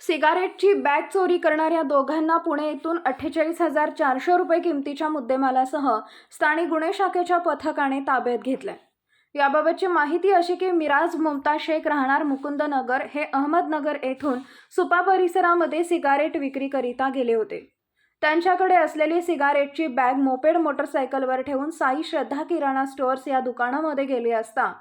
सिगारेटची bag चोरी करणाऱ्या दोघांना पुणे येथून अठ्ठेचाळीस हजार चारशे रुपये किमतीच्या मुद्देमालासह स्थानिक गुन्हे शाखेच्या पथकाने ताब्यात घेतलंय याबाबतची माहिती अशी की मिराज मुमताज शेख राहणार मुकुंदनगर हे अहमदनगर येथून सुपा परिसरामध्ये सिगारेट विक्रीकरिता गेले होते. त्यांच्याकडे असलेली सिगारेटची बॅग मोपेड मोटरसायकलवर ठेवून साई श्रद्धा किराणा स्टोअर्स या दुकानामध्ये गेले असता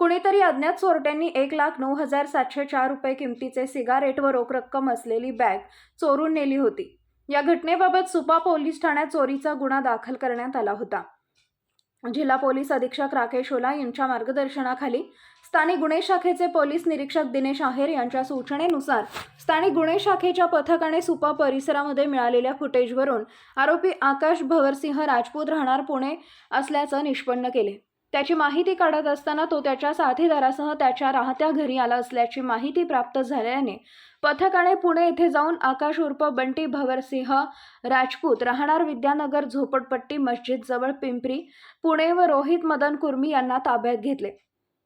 कुणीतरी अज्ञात चोरट्यांनी एक लाख नऊ हजार सातशे चार रुपये किमतीचे सिगारेट व रोख रक्कम असलेली बॅग चोरून नेली होती. या घटनेबाबत सुपा पोलीस ठाण्यात चोरीचा गुन्हा दाखल करण्यात आला होता. जिल्हा पोलीस अधीक्षक राकेश ओला यांच्या मार्गदर्शनाखाली स्थानिक गुन्हे शाखेचे पोलीस निरीक्षक दिनेश आहेर यांच्या सूचनेनुसार स्थानिक गुन्हे शाखेच्या पथकाने सुपा परिसरामध्ये मिळालेल्या फुटेजवरून आरोपी आकाश भवरसिंह राजपूत राहणार पुणे असल्याचं निष्पन्न केले. त्याची माहिती काढत असताना तो त्याच्या साथीदारासह त्याच्या राहत्या घरी आला असल्याची माहिती प्राप्त झाल्याने पथकाने पुणे येथे जाऊन आकाश उर्फ बंटी भवरसिंह राजपूत राहणार विद्यानगर झोपडपट्टी मस्जिद जवळ पिंपरी पुणे व रोहित मदन कुर्मी यांना ताब्यात घेतले.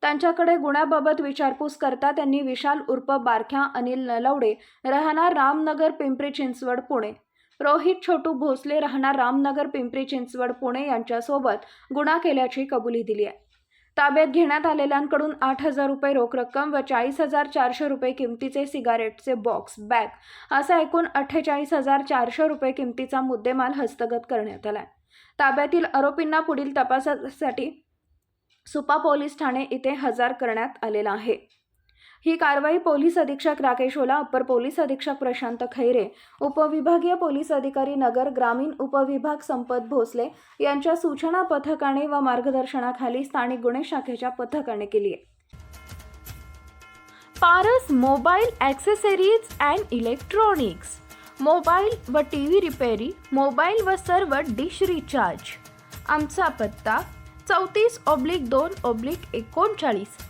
त्यांच्याकडे गुन्ह्याबाबत विचारपूस करता त्यांनी विशाल उर्फ बारख्या अनिल नलवडे राहणार रामनगर पिंपरी चिंचवड पुणे रोहित छोटू भोसले राहणार रामनगर पिंपरी चिंचवड पुणे यांच्यासोबत गुन्हा केल्याची कबुली दिली आहे. ताब्यात घेण्यात आलेल्यांकडून आठ हजार रुपये रोख रक्कम व चाळीस हजार चारशे रुपये किमतीचे सिगारेटचे बॉक्स बॅग असा एकूण अठ्ठेचाळीस हजार चारशे रुपये किमतीचा मुद्देमाल हस्तगत करण्यात आला ताब्यातील आरोपींना पुढील तपासासाठी सुपा पोलीस ठाणे इथे हजर करण्यात आलेला आहे. ही कारवाई पोलीस अधीक्षक राकेश ओला अप्पर पोलीस अधीक्षक प्रशांत खैरे उपविभागीय पोलीस अधिकारी नगर ग्रामीण उपविभाग संपत भोसले यांच्या सूचना पथकाने व मार्गदर्शनाखाली स्थानिक गुन्हे शाखेच्या पथकाने केली आहे. Paras mobile accessories and electronics mobile व टी व्ही रिपेरी मोबाईल व सर्व डिश रिचार्ज. आमचा पत्ता चौतीस ऑब्लिक दोन ऑब्लिक एकोणचाळीस.